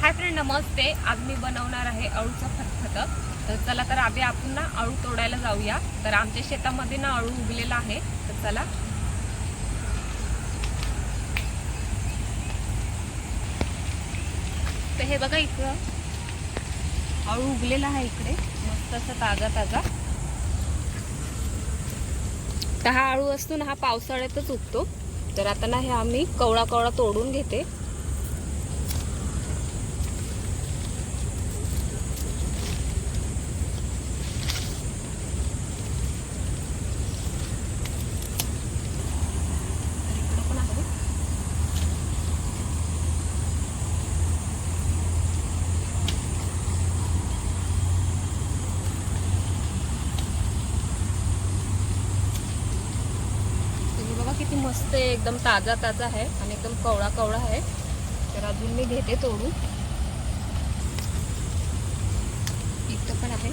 Hi friend नमस्ते. आज मी बनवणार आहे अळूचं फतफत तर चला तर आधी आपण ना अळू तोडायला जाऊया. तर आमच्या शेतामध्ये ना अळू उगलेला आहे. तर चला. तर हे बघा इकडं. अळू उगलेला आहे इकडे. मस्त असं ताजा ताजा तर हा अळू असतो ना हा पावसाळ्यातच उगतो. तर आता ना हे आम्ही कवळा कवळा तोडून घेते तर इकडं पण आहे तुम्ही बघा किती मस्त आहे एकदम ताजा ताजा आहे आणि एकदम कवळा कवळा आहे. तर अजून मी घेते तोडून. इथं पण आहे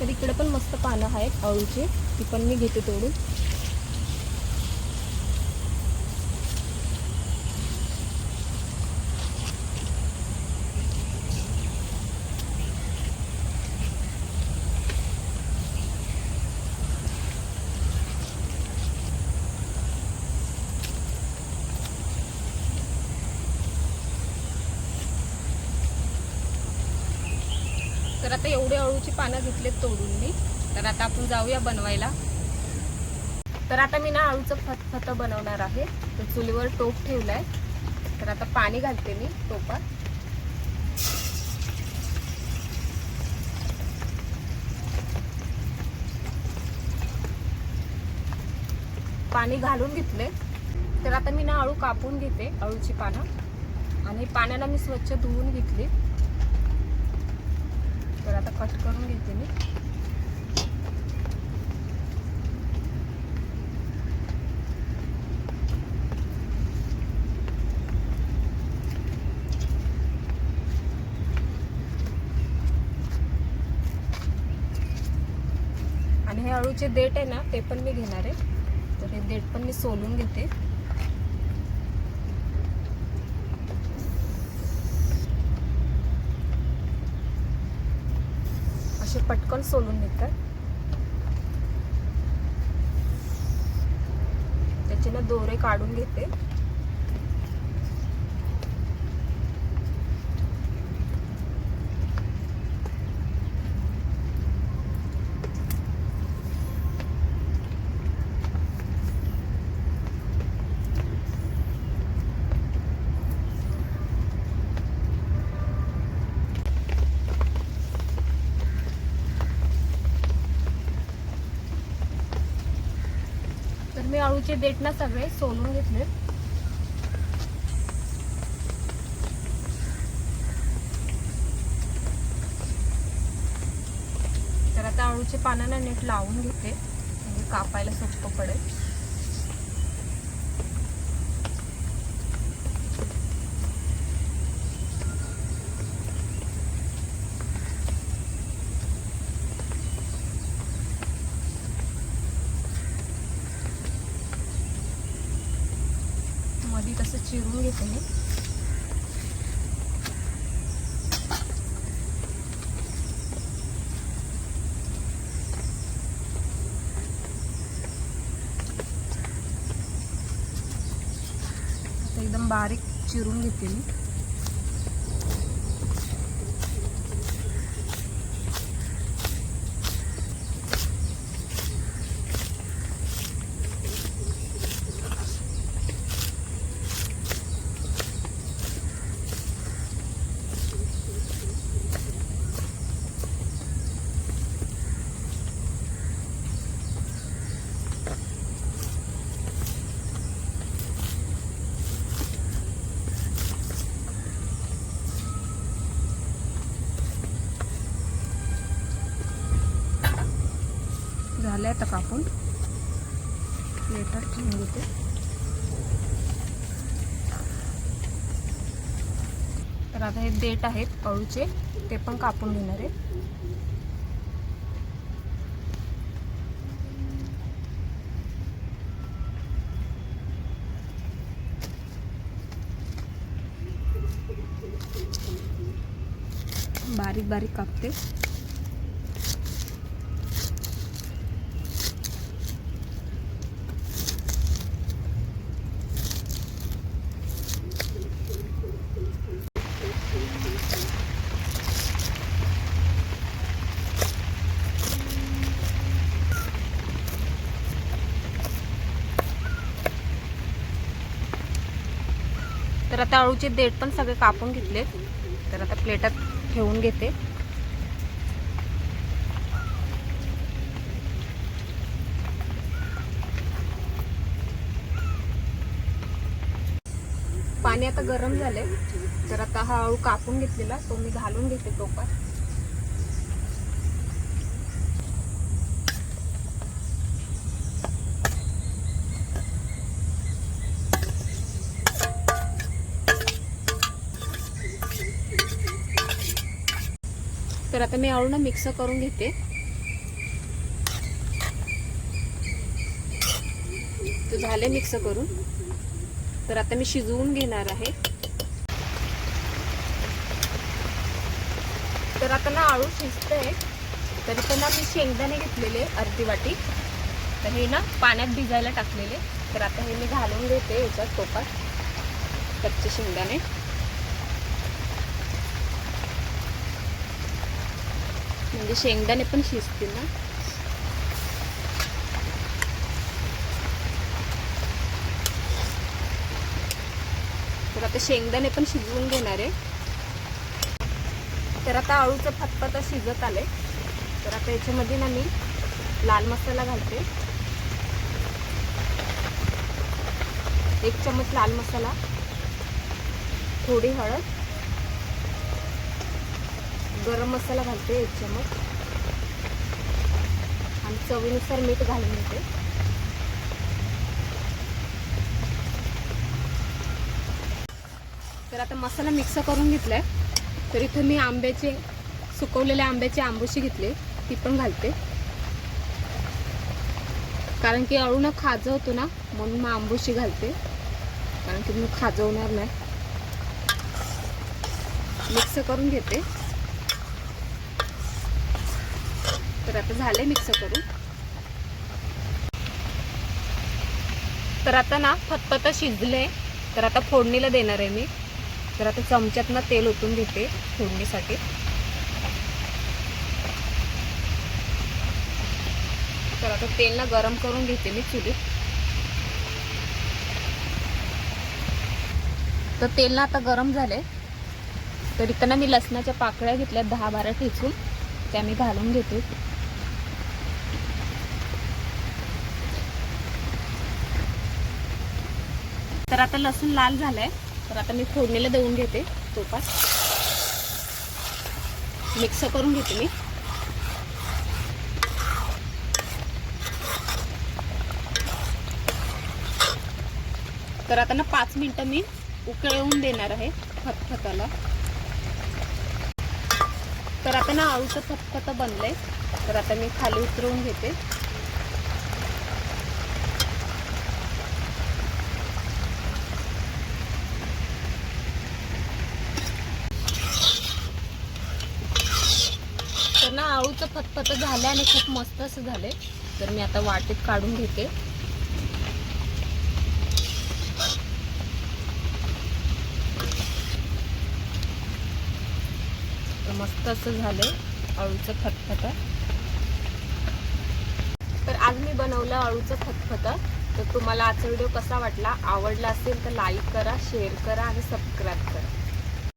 तर इकडे पण मस्त पानं आहेत अळूची ती पण मी घेते तोडून. तर आता एवढे अळूची पानं घेतलेत तोडून मी. तर आता आपण जाऊया बनवायला. तर आता मी ना अळूचं फतफत बनवणार आहे. तर चुलीवर टोप ठेवलाय. तर आता पाणी घालते मी टोपात. पाणी घालून घेतले तर आता मी ना अळू कापून घेते अळूची पानं. आणि पाण्याला मी स्वच्छ धुवून घेतली. तर आता कट करून घेते मी. आणि हे अळूचे देठ आहे ना ते पण मी घेणार आहे. तर हे देठ पण मी सोलून घेते. असे पटकन सोलून निघतात त्याचे ना दोरे काढून घेते. मी अळूचे देठ ना सगळे सोलून घेतले तर आता अळूचे पानांना नीट लावून घेते. म्हणजे कापायला सोपं पडेल. आधी तसं चिरून घेते मी. एकदम बारीक चिरून घेते मी. झाले आता कापून. प्लेटात ठेवून घेते. तर आता हे देठ आहेत अळूचे ते पण कापून घेणार आहे. बारीक बारीक कापते. तर आता अळूचे देठ पण सगळे कापून घेतले तर आता प्लेटात ठेवून घेते. पाणी आता गरम झालंय. तर आता हा अळू कापून घेतलेला तो मी घालून घेते टोपात तर आता मी अळू ना मिक्स करून घेते. तर झाले मिक्स करून. तर आता मी शिजवून घेणार आहे. तर आता ना आळू शिजतंय. तर पण ना मी शेंगदाणे घेतलेले अर्धी वाटी. तर हे ना पाण्यात भिजायला टाकलेले. तर आता हे मी घालून घेते याच्यात टोपात कच्चे शेंगदाणे. म्हणजे शेंगदाणे पण शिजतील ना? तर आता शेंगदाणे पण शिजवून घेणार आहे. तर आता आळूचं फतफत शिजत आले तर आता याच्यामध्ये ना मी लाल मसाला घालते. एक चमच लाल मसाला थोडी हळद गरम मसाला घालते एक चमच आणि चवीनुसार मीठ घालून घेते. तर आता मसाला मिक्स करून घेतलाय. तर इथं मी आंब्याचे सुकवलेल्या आंब्याची आंबुशी घेतले ती पण घालते. कारण की अळून ना खाजवतो ना म्हणून मग आंबुशी घालते. कारण की मी खाजवणार नाही. मिक्स करून घेते. तर आता झाले मिक्स करून. तर आता ना फतफत शिजले तर आता फोडणीला देणार आहे मी. तर आता चमच्यातनं तेल ओतून घेते फोडणीसाठी. तर आता तेल ना गरम करून घेते मी चुलीत. तर तेल ना आता गरम झाले तर इथं ना मी लसणाच्या पाकळ्या घेतल्या दहा बारा ठेचून त्या मी घालून घेते. तर आता लसूण लाल झालाय. तर आता मी फोडणीला देऊन घेते तुपात. मिक्स करून घेते मी. तर आता ना पाच मिनिटं मी उकळवून देणार आहे फतफताला. तर आता ना आळूचं फतफत बनलंय. तर आता मी खाली उतरवून घेते तर पतपत आळूचं झालं आणि खूप मस्त असं झाले. तर मी आता वाटीत काढून घेते. मस्त असं झालंय अळूचं फतफत तर आज मी बनवलं अळूचं फतफत तर तुम्हाला आजचा व्हिडिओ कसा वाटला आवडला असेल तर लाईक करा शेअर करा आणि सबस्क्राईब करा.